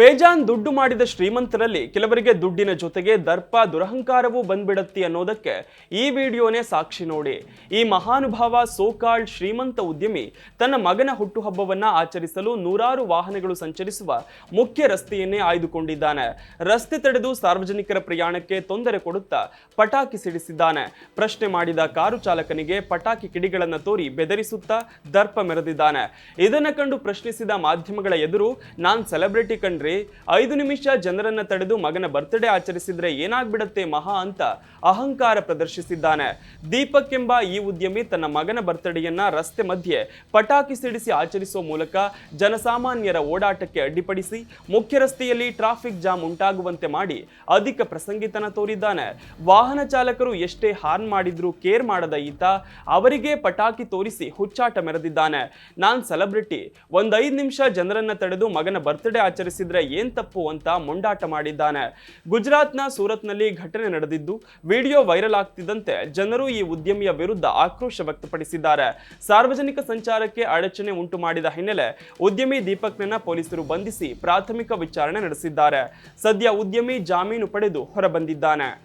ಬೇಜಾನ್ ದುಡ್ಡು ಮಾಡಿದ ಶ್ರೀಮಂತರಲ್ಲಿ ಕೆಲವರಿಗೆ ದುಡ್ಡಿನ ಜೊತೆಗೆ ದರ್ಪ, ದುರಹಂಕಾರವೂ ಬಂದ್ಬಿಡತ್ತಿ ಅನ್ನೋದಕ್ಕೆ ಈ ವಿಡಿಯೋನೇ ಸಾಕ್ಷಿ ನೋಡಿ. ಈ ಮಹಾನುಭಾವ ಸೋಕಾಳ್ ಶ್ರೀಮಂತ ಉದ್ಯಮಿ ತನ್ನ ಮಗನ ಹುಟ್ಟುಹಬ್ಬವನ್ನ ಆಚರಿಸಲು ನೂರಾರು ವಾಹನಗಳು ಸಂಚರಿಸುವ ಮುಖ್ಯ ರಸ್ತೆಯನ್ನೇ ಆಯ್ದುಕೊಂಡಿದ್ದಾನೆ. ರಸ್ತೆ ತಡೆದು ಸಾರ್ವಜನಿಕರ ಪ್ರಯಾಣಕ್ಕೆ ತೊಂದರೆ ಕೊಡುತ್ತಾ ಪಟಾಕಿ ಸಿಡಿಸಿದ್ದಾನೆ. ಪ್ರಶ್ನೆ ಮಾಡಿದ ಕಾರು ಚಾಲಕನಿಗೆ ಪಟಾಕಿ ಕಿಡಿಗಳನ್ನು ತೋರಿ ಬೆದರಿಸುತ್ತಾ ದರ್ಪ ಮೆರೆದಿದ್ದಾನೆ. ಇದನ್ನ ಕಂಡು ಪ್ರಶ್ನಿಸಿದ ಮಾಧ್ಯಮಗಳ ಎದುರು, ನಾನ್ ಸೆಲೆಬ್ರಿಟಿ ಕಂಡ್ರಿ ಐದು ನಿಮಿಷ ಜನರನ್ನ ತಡೆದು ಮಗನ ಬರ್ತ್ಡೇ ಆಚರಿಸಿದ್ರೆ ಏನಾಗ್ಬಿಡತ್ತೆ ಮಹಾ ಅಂತ ಅಹಂಕಾರ ಪ್ರದರ್ಶಿಸಿದ್ದಾನೆ. ದೀಪಕ್ ಎಂಬ ಈ ಉದ್ಯಮಿ ತನ್ನ ಮಗನ ಬರ್ತ್ಡೇಯನ್ನ ರಸ್ತೆ ಮಧ್ಯೆ ಪಟಾಕಿ ಸಿಡಿಸಿ ಆಚರಿಸುವ ಮೂಲಕ ಜನಸಾಮಾನ್ಯರ ಓಡಾಟಕ್ಕೆ ಅಡ್ಡಿಪಡಿಸಿ ಮುಖ್ಯ ರಸ್ತೆಯಲ್ಲಿ ಟ್ರಾಫಿಕ್ ಜಾಮ್ ಉಂಟಾಗುವಂತೆ ಮಾಡಿ ಅಧಿಕ ಪ್ರಸಂಗಿತನ ತೋರಿದ್ದಾನೆ. ವಾಹನ ಚಾಲಕರು ಎಷ್ಟೇ ಹಾರ್ನ್ ಮಾಡಿದ್ರೂ ಕೇರ್ ಮಾಡದ ಈತ ಅವರಿಗೆ ಪಟಾಕಿ ತೋರಿಸಿ ಹುಚ್ಚಾಟ ಮೆರೆದಿದ್ದಾನೆ. ನಾನ್ ಸೆಲೆಬ್ರಿಟಿ ಒಂದ್ ಐದ್ ನಿಮಿಷ ಜನರನ್ನ ತಡೆದು ಮಗನ ಬರ್ತ್ಡೇ ಆಚರಿಸಿದ್ರೆ ಏನ್ ತಪ್ಪು ಅಂತ ಮೊಂಡಾಟ ಮಾಡಿದ್ದಾನೆ. ಗುಜರಾತ್ನ ಸೂರತ್ನಲ್ಲಿ ಘಟನೆ ನಡೆದಿದ್ದು ವಿಡಿಯೋ ವೈರಲ್ ಆಗ್ತಿದ್ದಂತೆ ಜನರು ಈ ಉದ್ಯಮಿಯ ವಿರುದ್ಧ ಆಕ್ರೋಶ ವ್ಯಕ್ತಪಡಿಸಿದ್ದಾರೆ. ಸಾರ್ವಜನಿಕ ಸಂಚಾರಕ್ಕೆ ಅಡಚಣೆ ಉಂಟು ಮಾಡಿದ ಹಿನ್ನೆಲೆ ಉದ್ಯಮಿ ದೀಪಕ್ನನ್ನ ಪೊಲೀಸರು ಬಂಧಿಸಿ ಪ್ರಾಥಮಿಕ ವಿಚಾರಣೆ ನಡೆಸಿದ್ದಾರೆ. ಸದ್ಯ ಉದ್ಯಮಿ ಜಾಮೀನು ಪಡೆದು ಹೊರಬಂದಿದ್ದಾನೆ.